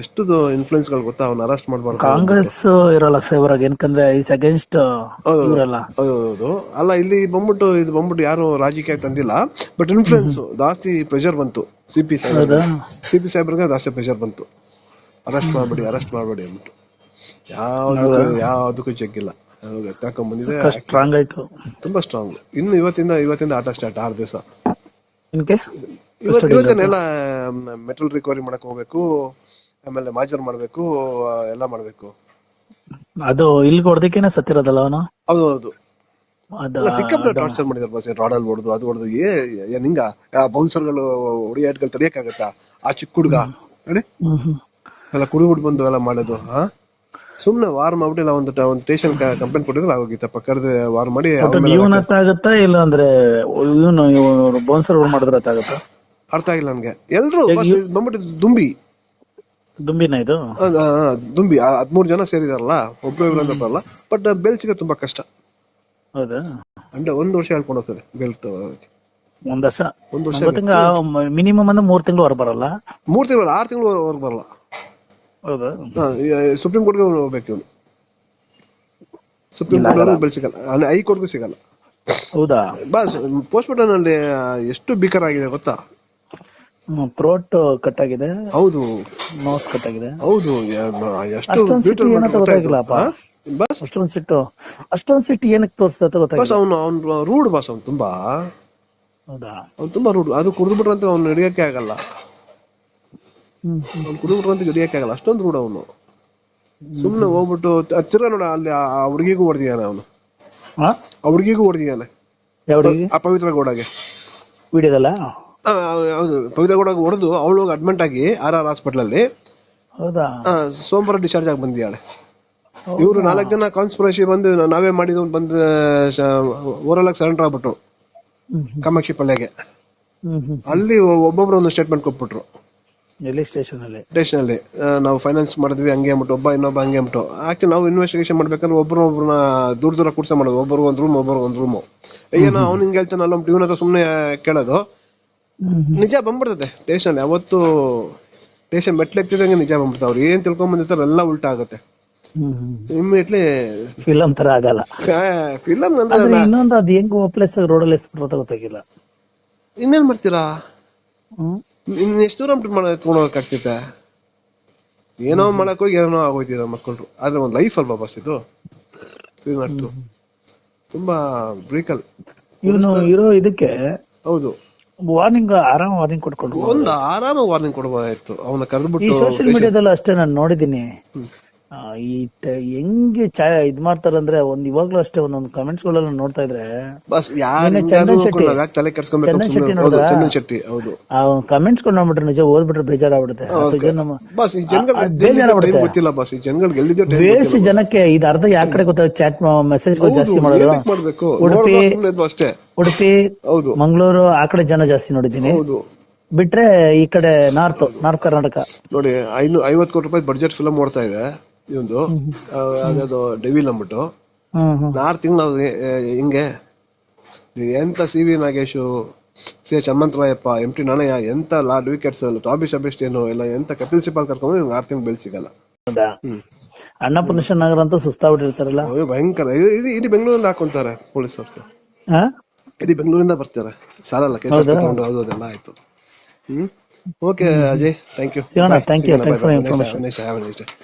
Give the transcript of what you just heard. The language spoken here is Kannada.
ಎಷ್ಟು ಇನ್ಫ್ಲುಯೆನ್ಸ್ಗಳು ಗೊತ್ತಾ? ಅವ್ನ ಅರೆಸ್ಟ್ ಮಾಡಬಾರ್ದು ಕಾಂಗ್ರೆಸ್ ಇರಲ್ಲ ಫೇವರ್ ಆಗಿ ಏನಕಂದ್ರೆ ಇಸ್ ಅಗೇನ್ಸ್ಟ್ ಹೌದು. ಇವರಲ್ಲ. ಹೌದು ಅಲ್ಲ ಇಲ್ಲಿ ಬಂದ್ಬಿಟ್ಟು ಇದು ಬಂದ್ಬಿಟ್ಟು ಯಾರು ರಾಜಕೀಯ ತಂದಿಲ್ಲ. ಬಟ್ ಇನ್ಫ್ಲೂಯೆನ್ಸ್ ಜಾಸ್ತಿ ಪ್ರೆಷರ್ ಬಂತು. C P CP C P ಸಾಹೇಬ್ರಿಗೆ ಜಾಸ್ತಿ ಪ್ರೆಷರ್ ಬಂತು. ಅರೆಸ್ಟ್ ಮಾಡ್ಬೇಡಿ ಅರೆಸ್ಟ್ ಮಾಡ್ಬೇಡಿ ಅಂದ್ಬಿಟ್ಟು. ಯಾವ್ದಕ್ಕೂ ಯಾವ್ದಕ್ಕೂ ಜಗ್ಗಿಲ್ಲ ಬಂದಿದೆ. ಸ್ಟ್ರಾಂಗ್ ಆಯ್ತು. ತುಂಬಾ ಸ್ಟ್ರಾಂಗ್ ಇನ್ನು ಇವತ್ತಿಂದ ಇವತ್ತಿಂದ ಆಟ ಸ್ಟಾರ್ಟ್ ಆರು ದಿವಸ. ಇವತ್ತನ್ನೆಲ್ಲ ಮೆಟಲ್ ರಿಕವರಿ ಮಾಡಕ್ ಹೋಗ್ಬೇಕು. ಆಮೇಲೆ ಮಾಜರ್ ಮಾಡ್ಬೇಕು ಎಲ್ಲ ಮಾಡ್ಬೇಕು. ಅದು ಇಲ್ಲಿ ಹೊಡೆದಕ್ಕೇನೆ ಸತ್ತಿರೋದಲ್ಲ ಅವನು? ಹೌದು ಹೌದು. ಸಿಕ್ಕಾಪಟ್ಟೆ ಟಾರ್ಚರ್ ಮಾಡಿದಾರೆ ಬಸ್ ರಾಡಲ್ ಹೊಡೆದು ಅದು ಹೊಡೆದು. ಏ ಏನ್ ಹಿಂಗ ಬೌನ್ಸರ್ಗಳು ಹೊಡಿಯಾಟ್ಗಳು ತಡಿಯಕ್ಕಾಗತ್ತಾ? ಆ ಚಿಕ್ಕ ಹುಡುಗ. ನೋಡಿ. ಎಲ್ಲ ಕುಡಿ ಬಂದು ಎಲ್ಲ ಮಾಡೋದು ಹಾ? ಸುಮ್ನೆ ವಾರ್ ಮಾಡ್ಬಿಟ್ಟು ಇಲ್ಲ ಒಂದು ಒಂದು ಸ್ಟೇಷನ್ ಕಂಪ್ಲೇಂಟ್ ಕೊಟ್ಟಿದ್ರೆ ಆಗೋಗಿತ್ತಪ್ಪ ಕರೆದು ವಾರ್ ಮಾಡಿ ಇವನ್ ಹತ್ತಾಗತ್ತಾ ಇಲ್ಲ ಅಂದ್ರೆ ಇವನು ಬೌನ್ಸರ್ ಮಾಡಿದ್ರೆ ಹತ್ತಾಗತ್ತಾ ಅರ್ಥ ಆಗಿಲ್ಲ ನನ್ಗೆ. ಎಲ್ರು ಬಂದ್ಬಿಟ್ಟು ದುಂಬಿ. ದುಂಬಿನ ಇದು? ದುಂಬಿ ಹದ್ಮೂರು ಜನ ಸೇರಿದಾರಲ್ಲ ಒಬ್ರು ಬರಲ್ಲ ಬಟ್ ಬೆಲ್ಸಿಗೆ ಸಿಗೋದು ತುಂಬಾ ಕಷ್ಟ. ಹೌದಾ? ಅಂದ್ರೆ ಒಂದು ವರ್ಷ ಹೇಳ್ಕೊಂಡು ಹೋಗ್ತದೆ ಬೆಲ್. ಒಂದ್ ವರ್ಷ? ಒಂದ್ ವರ್ಷ ಮಿನಿಮಮ್ ಅಂದ್ರೆ ಮೂರ್ ತಿಂಗಳು ಹೊರ ಬರಲ್ಲ? ಮೂರ್ ತಿಂಗಳು ಆರು ತಿಂಗಳು ಹೊರ ಬರಲ್ಲ. ಹೌದಾ? ಸುಪ್ರೀಂ ಕೋರ್ಟ್ಗೆ ಹೋಗ್ಬೇಕು ಇವನು. ಸುಪ್ರೀಂ ಕೋರ್ಟ್ ಬೆಲ್ ಸಿಗಲ್ಲ ಅಲ್ಲಿ ಹೈಕೋರ್ಟ್ಗೂ ಸಿಗಲ್ಲ. ಹೌದಾ? ಬಸ್ ಪೋಸ್ಟ್ ಮಾರ್ಟಮ್ ಅಲ್ಲಿ ಎಷ್ಟು ಬಿಕರ್ ಆಗಿದೆ ಗೊತ್ತಾ? ಥ್ರೋಟ್ ಕಟ್ ಆಗಿದೆ ಹೌದು. ನೋಸ್ ಕಟ್ ಆಗಿದೆ ಹೌದು ಎಷ್ಟು ಅಷ್ಟೊಂದ್ ಸಿಟ್ಟು brutal ಏನೋ ಗೊತ್ತಾಯ್ತು. ಗೊತ್ತಾಗಿಲ್ಲಪ್ಪ. ಬಸ್? ಅಷ್ಟೊಂದ್ ಸಿಟ್ಟು. ಅಷ್ಟೊಂದು ಸಿಟ್ಟು ಏನಕ್ಕೆ ತೋರಿಸ್ತಾ ಬಸ್ ಅವನು ಅವನು ರೂಡ್ ಬಸ್ ಅವ್ನು ತುಂಬಾ. ಹೌದಾ? ಅವ್ನು ತುಂಬಾ ರೂಡ್ ಅದು ಕುಡಿದು ಬಿಟ್ರಂತ ಅವ್ನು ಹಿಡಿಯಕ್ಕೆ ಆಗಲ್ಲ. ಅವ್ನು ಕುಡಿದು ಬಿಟ್ರಂತ ಹಿಡಿಯಕ್ಕೆ ಆಗಲ್ಲ. ಅಷ್ಟೊಂದು ರೂಡ್ ಅವನು. ಸುಮ್ನೆ ಹೋಗ್ಬಿಟ್ಟು ಹತ್ತಿರ ನೋಡ ಅಲ್ಲಿ ಆ ಹುಡುಗಿಗೂ ಹೊಡೆದಿದ್ದಾನೆ ಅವನು. ಆ? ಹುಡುಗಿಗೂ ಹೊಡೆದಿದ್ದಾನೆ. ಯಾವ ಹುಡುಗಿ? ಆ ಪವಿತ್ರ ಗೌಡಗೆ. ವಿಡಿಯೋದಲ್ಲ? ಹೌದು. ಪವಿತ್ರ ಕೂಡ ಹೊಡೆದು ಅವಳು ಅಡ್ಮಿಂಟ್ ಆಗಿ ಆರ್ ಆರ್ ಹಾಸ್ಪಿಟಲ್ ಅಲ್ಲಿ. ಹೌದಾ? ಸೋಮವಾರ ಡಿಸ್ಚಾರ್ಜ್ ಆಗಿ ಬಂದಿದ್ದಾಳೆ. ಇವರು ನಾಲ್ಕು ಜನ ಕಾನ್ಸ್ಪಿರಸಿ ಬಂದು ನಾವೇ ಮಾಡಿದ ಬಂದು ಓರಲ್ ಆಗಿ ಸರೆಂಡರ್ ಆಗ್ಬಿಟ್ರು. ಕಾಮಾಕ್ಷಿ ಪಲ್ಯಗೆ. ಅಲ್ಲಿ ಒಬ್ಬೊಬ್ರು ಒಂದು ಸ್ಟೇಟ್ಮೆಂಟ್ ಕೊಟ್ಬಿಟ್ರು. ಎಲ್ಲಿ? ಸ್ಟೇಷನ್ ಅಲ್ಲಿ. ಸ್ಟೇಷನ್ ಅಲ್ಲಿ ನಾವು ಫೈನಾನ್ಸ್ ಮಾಡಿದ್ವಿ ಹಂಗೆ ಅಂದ್ಬಿಟ್ಟು ಒಬ್ಬ ಇನ್ನೊಬ್ಬ ಹಂಗೆ ಅಂದ್ಬಿಟ್ಟು. ಆಕ್ಚುಲಿ ನಾವು ಇನ್ವೆಸ್ಟಿಗೇಷನ್ ಮಾಡ್ಬೇಕಂದ್ರೆ ಒಬ್ರು ಒಬ್ರನ್ನ ದೂರ ದೂರ ಕೂರ್ಸ ಮಾಡೋದು. ಒಬ್ಬರು ಒಂದ್ ರೂಮ್ ಒಬ್ಬರು ಒಂದ್ ರೂಮು ಏನೋ ಅವ್ನು ಹಿಂಗೆ ಹೇಳ್ತಾನಲ್ಲ ಇವನ ಹತ್ರ ಸುಮ್ಮನೆ ಕೇಳೋದು. ನಿಜ ಬಂದ್ಬಿಡ್ತದೆ. ಸ್ಟೇಷನ್ ಯಾವತ್ತು ಸ್ಟೇಷನ್ ಮೆಟ್ಲೆಕ್ತಿದಂಗೆ ನಿಜ ಬಂದ್ಬಿಡ್ತಾವೆ ಅವ್ರು ಏನ್ ತಿಳ್ಕೊಂಡ್ ಬಂದಿರ್ತಾರ ಎಲ್ಲ ಉಲ್ಟಾ ಆಗುತ್ತೆ. ಇಮಿಡಿಯೇಟ್ಲಿ ಫಿಲಂ ತರ ಆಗಲ್ಲ. ಫಿಲಂ ಅಂದ್ರೆ ಇನ್ನೊಂದು ಅದು ಹೆಂಗ್ ಪ್ಲೇಸ್ ರೋಡಲ್ಲಿ ಎಸ್ಬಿಟ್ರೆ ಗೊತ್ತಾಗಿಲ್ಲ. ಇನ್ನೇನ್ ಮಾಡ್ತೀರಾ? ಇನ್ನ ಇನ್ ಎಷ್ಟು ದೂರ ಮಾಡ ಎತ್ಕೊಂಡು ಹೋಗಕ್ಕಾಗ್ತೈತೆ ಏನೋ ಮಾಡಕ್ ಹೋಗಿ ಏನೋ ಆಗೋಯ್ತೀರ ಮಕ್ಕಳು ಆದ್ರೆ ಒಂದ್ ಲೈಫ್ ಅಲ್ವಾ ಬಸ್ ಇದು. ತುಂಬಾ ಬ್ರೀಕಲ್ ಇವನು ಇರೋ ಇದಕ್ಕೆ ಹೌದು. ವಾರ್ನಿಂಗ್ ಆರಾಮ ವಾರ್ನಿಂಗ್ ಕೊಟ್ಕೊಂಡು ಒಂದು ಆರಾಮ ವಾರ್ನಿಂಗ್ ಕೊಡಬಹುದಾಯ್ತು ಅವನ ಈ ಕರೆದ್ಬಿಟ್ಟು ಸೋಶಿಯಲ್ ಮೀಡಿಯಾದಲ್ಲಿ ಅಷ್ಟೇ ನಾನು ನೋಡಿದೀನಿ ಆ, ಈ ಹೆಂಗೆ ಚಾ ಇದ್ ಮಾಡ್ತಾರಂದ್ರೆ ಒಂದ್ ಇವಾಗ್ಲೂ ಅಷ್ಟೇ ಒಂದೊಂದು ಕಮೆಂಟ್ಸ್ ಗಳೆಲ್ಲ ನೋಡ್ತಾ ಇದ್ರೆ ಚಂದನ್ ಶೆಟ್ಟಿ. ಚಂದನ್ ಶೆಟ್ಟಿ ಹೌದು ಆ ಕಮೆಂಟ್ಸ್ಗಳು ನೋಡ್ಬಿಟ್ರೆ ನಿಜ ಓದ್ಬಿಟ್ರೆ ಬೇಜಾರಾಗ್ಬಿಡುತ್ತೆ. ಬೇಸಿ ಬೇಜಾರಾಗ್ಬಿಡುತ್ತೆ. ಜನಕ್ಕೆ ಇದು ಅರ್ಧ ಯಾವ ಕಡೆ ಗೊತ್ತಾಗ ಚಾಟ್ ಮೆಸೇಜ್ ಜಾಸ್ತಿ ಮಾಡೋದು. ಉಡುಪಿ ಉಡುಪಿ ಹೌದು. ಮಂಗಳೂರು ಆ ಕಡೆ ಜನ ಜಾಸ್ತಿ ನೋಡಿದೀನಿ ಹೌದು. ಬಿಟ್ರೆ ಈ ಕಡೆ ನಾರ್ತ್ ನಾರ್ತ್ ಕರ್ನಾಟಕ. ನೋಡಿ ಐನು ಐವತ್ ಕೋಟಿ ರೂಪಾಯಿ ಬಡ್ಜೆಟ್ ಫಿಲಮ್ ಓಡ್ತಾ ಇದೆ. ಇವಂದು. ಅದ್ಯಾವ್ದು ಡೆವಿಲ್ ಅಂದ್ಬಿಟ್ಟು. ಆರು ತಿಂಗಳು ಹಿಂಗೆ. ಎಂತ C V Nagesh C H Hanumantharayappa M T Nanaiah ಎಂತ ಲಾಡ್ ವಿಕೆಟ್ಸ್ ಟಾಬಿ ಸಬೆಸ್ಟೇನು ಎಲ್ಲ ಎಂತ ಕಪಿಲ್ ಸಿಪಾಲ್ ಕರ್ಕೊಂಡು ನಿಮ್ಗೆ ಆರು ತಿಂಗಳು ಬೆಲ್ ಸಿಗಲ್ಲ. ಹೌದಾ? ಅಂತ ನಗರ ಅಂತ ಸುಸ್ತಾಗ್ಬಿಟ್ಟಿರ್ತಾರಲ್ಲ? ಅಯ್ಯೋ ಭಯಂಕರ. ಇಡೀ- ಇಡೀ ಬೆಂಗಳೂರಿಂದ ಹಾಕೊಂತಾರೆ ಪೊಲೀಸ್ ಅವ್ರು ಹಾ ಇಡೀ ಬೆಂಗಳೂರಿಂದ ಬರ್ತಾರೆ. ಸಾಲಲ್ಲ ಕೇಸ್ ತಗೊಂಡು ಅದು ಅದೆಲ್ಲ ಆಯ್ತು. ಹ್ಮ್. ಓಕೆ ಅಜಯ್ ಥ್ಯಾಂಕ್ ಯು ಸಿಗೋಣ, thank for information have the nice next